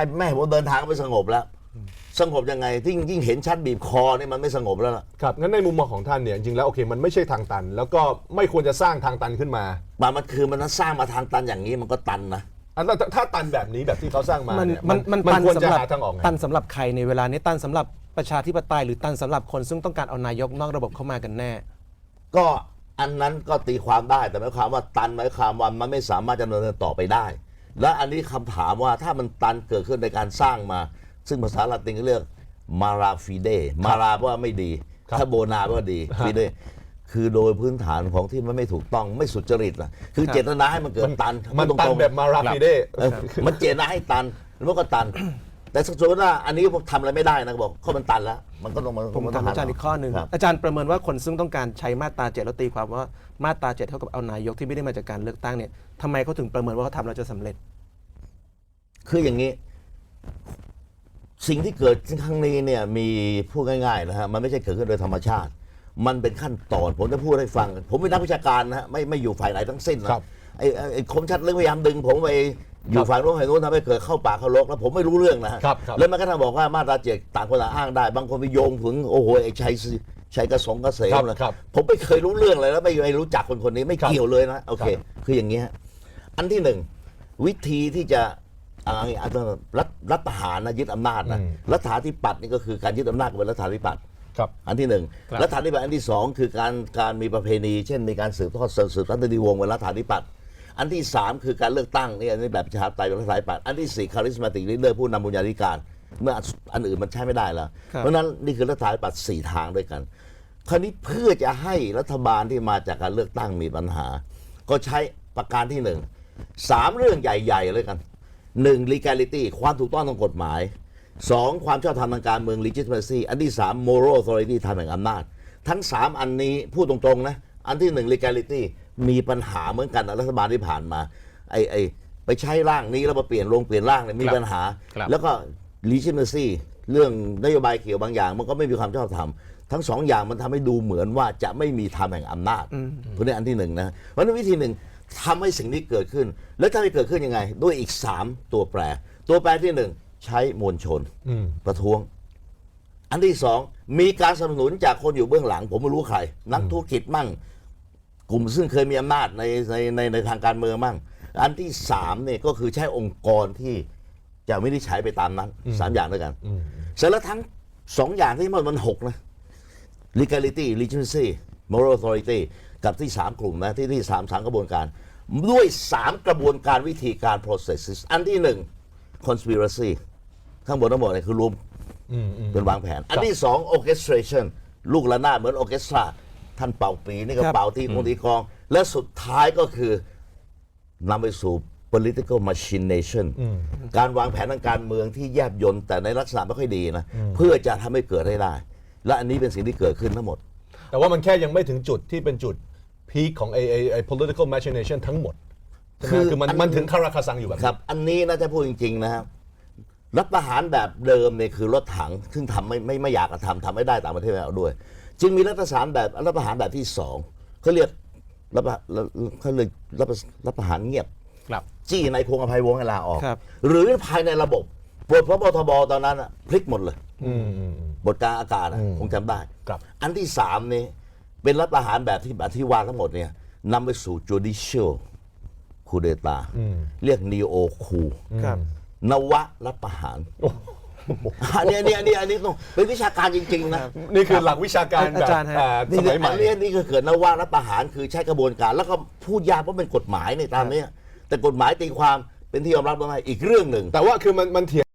ให้แม่ผมเดินทางไปสงบแล้ว สงบยังไงที่ยิ่งเห็นชัดบีบคอนี่มันไม่สงบแล้วล่ะครับงั้นในมุมมองของท่านเนี่ยจริงๆแล้วโอเคมันไม่ใช่ทางตัน แล้วก็ไม่ควรจะสร้างทางตันขึ้นมามันมันคือมันสร้างมาทางตันอย่างนี้มันก็ตันนะอันถ้าถ้าตันแบบนี้แบบที่เขาสร้างมามันเนี่ยมันมันมันตันควรสำจะหรับหาทางออกไง ตันสำหรับใครในเวลานี้ตันสำหรับประชาธิปไตยหรือตันสำหรับคนซึ่งต้องการเอานายกนอกระบบเข้ามากันแน่ ก็อันนั้นก็ตีความได้แต่หมายความว่าตันหมายความว่ามันไม่สามารถจะดำเนินต่อไปได้ และอันนี้คำถามว่าถ้ามันตันเกิดขึ้นในการสร้างมา ซึ่งภาษาละตินก็เรียกมาราฟิเดมาราว่าไม่ดี ครับถ้าโบนาว่าดีฮะ ฟิเดคือโดยพื้นฐานของที่มันไม่ถูกต้องไม่สุจริตนะคือครับเจตนาให้มันเกิดตันมันพูดตันรงๆแบบมาราฟิเดเออมันเจตนาให้ตันแล้วมันก็ตัน แต่สักส่วนว่าอันนี้ผมทำอะไรไม่ได้นะบอกเขามันตันแล้ว มันก็ต้องมันผมนต้ถามงอาจารย์อีกข้อหนึ่งครับอาจารย์ประเมินว่าคนซึ่งต้องการใช้มาตราเจ็ดแล้วตีความว่ามาตราเจ็ดเท่ากับเอานายกที่ไม่ได้มาจากการเลือกตั้งเนี่ยทำไมเขาถึงประเมินว่าเขาทำแล้วจะสำเร็จ คืออย่างนี้ สิ่งที่เกิดขึ้นครั้งนี้เนี่ยมีพูดง่ายๆนะฮะมันไม่ใช่เกิดขึ้นโดยธรรมชาติ มันเป็นขั้นตอนผมจะพูดให้ฟัง ผมเป็นนักวิชาการนะฮะไม่ไม่อยู่ฝ่ายไหนทั้งสิ้นนะครับ ไอ้ไอ้ไอ้คมชัดเรื่องพยายามดึงผมไป อยู่ฝ่ายโน้นฝ่ายโน้นทำให้เกิดเข้าป่าเข้าลกแล้วผมไม่รู้เรื่องนะฮะครับครับ แล้วมันก็ทำบอกว่ามาตราเจ็ดต่างคนต่างอ้างได้ บางคนไปโยงถึงโอ้โหไอ้ชัยสิชัยกระสงกระเสมครับเลยครับผมไม่เคยรู้เรื่องเลยแล้วไม่ไม่รู้จักคนคนนี้ไม่ครับเกี่ยวเลยนะโอเคครับคืออย่างนี้ฮะอันที่หนึ่งวิธีที่จะอะไรอะรัฐรัฐประหารนะยึดอำนาจนะอืม รัฐาธิปัตย์นี่ก็คือการยึดอำนาจเป็นรัฐาธิปัตย์ ครับ อันที่หนึ่งครับรัฐาธิปัตย์อันที่สองคือการการมีประเพณี เช่นมีการสืบทอดสืบสันติวงศ์เป็นรัฐาธิปัตย์ อันที่สามคือการเลือกตั้งนี่อันนี้แบบประชาธิปไตยเป็นรัฐาธิปัตย์อันที่สี่คาริสมาติกลีดเดอร์ผู้นำบุญญาธิการ เมื่ออันอื่นมันใช้ไม่ได้แล้ว เพราะนั้นนี่คือรัฐาธิปัตย์สี่ทางด้วยกัน คราวนี้เพื่อจะให้รัฐบาลที่มาจากการเลือกตั้งมีปัญหา ก็ใช้ประการที่หนึ่งสามเรื่องใหญ่ๆเลยกันหนึ่ง legality ความถูกต้องทางกฎหมายสองความชอบธรรมทางการเมือง legitimacy อันที่สาม moral authority ทางแห่งอำนาจ ทั้งสามอันนี้พูดตรงๆนะ อันที่หนึ่ง legality มีปัญหาเหมือนกันนะรัฐบาลที่ผ่านมา ไอ้ไอ้ไปใช้ร่างนี้แล้วมาเปลี่ยนลงเปลี่ยนร่างเนี่ยมีครับปัญหา ครับ แล้วก็ legitimacy เรื่องนโยบายเกี่ยวบางอย่าง มันก็ไม่มีความชอบธรรมทั้งสองอย่างมันทำให้ดูเหมือนว่าจะไม่มีธรรมแห่งอำนาจเพราะนี่อันที่หนึ่งนะเพราะฉะนั้นวิธีหนึ่งทำให้สิ่งนี้เกิดขึ้น แล้วถ้าไม่เกิดขึ้นยังไง ด้วยอีกสามตัวแปร ตัวแปรที่หนึ่งใช้มวลชนอืมประท้วง อันที่สองมีการสนับสนุนจากคนอยู่เบื้องหลัง ผมไม่รู้ใคร นักธุรกิจมั่ง กลุ่มซึ่งเคยมีอำนาจในในในในทางการเมืองมั่ง อันที่สามเนี่ยก็คือใช้องค์กรที่จะไม่ได้ใช้ไปตามนั้นสามอย่างด้วยกันอืมเสร็จแล้วทั้งสองอย่างที่มันมันหกนะ legality legitimacy moral authority กับที่สามกลุ่มนะที่ที่สามสามกระบวนการ ด้วยสามกระบวนการวิธีการ processes อันที่หนึ่ง conspiracy ข้างบนทั้งหมดเนี่ยคือรวมอืมอืมเป็นวางแผน อันที่สอง orchestration ลูกระนาดเหมือนออร์เคสตรา ท่านเป่าปีนี่ก็ครับเป่าที่คงที่กลอง และสุดท้ายก็คือนำไปสู่ political machination การวางแผนทางการเมืองที่แยบยลแต่ในลักษณะไม่ค่อยดีนะ เพื่อจะทำให้เกิดให้ได้ และอันนี้เป็นสิ่งที่เกิดขึ้นทั้งหมด แต่ว่ามันแค่ยังไม่ถึงจุดที่เป็นจุดพีคของไอไอไอ political machination ทั้งหมดใช่ไหมคือคือมันอันมันถึงคาราคาซังอยู่แบบคนี้รับ อันนี้นะถ้าพูดจริง ๆ นะครับรัฐประหารแบบเดิมเนี่ยคือรถถัง ซึ่งทำไม่ไม่ไม่อยากจะทำทำไม่ได้ต่างประเทศไม่เอาด้วย จึงมีรัฐประหารแบบรัฐประหารแบบที่สองเขาเรียกรัฐประเขาเรียกรัฐประรัฐประหารเงียบครับจี้ในายพงอภัยวงศ์ให้ลาออก ครับ หรือภายในระบบปลดพบทบตอนนั้นอะพลิกหมดเลย อืมอืมอืม บทกลารอากาศอะอืมคงจำได้ ครับ อันที่สามนี่เป็นรัฐประหารแบบที่แบบที่ว่าทั้งหมดเนี่ยนำไปสู่ judicial coup d'etat เรียก neo coup ครับ นวะรัฐประหารอั นนี้อันนี้อันนี้อันนี้ต้องเป็นวิชาการจริง ๆ นะนี่คือหลักวิชาการแบบอาจารย์ฮะ อ่านี่สคือมัยใหม่อันนี้นี่คือเกิดนวะรัฐประหารคือใช้กระบวนการ แล้วก็พูดยากเพราะเป็นกฎหมายในตามเนี้ยแต่กฎหมายตีความเป็นที่ยอมรับได้อีกเรื่องหนึ่ง แต่ว่าคือมันมันเถียง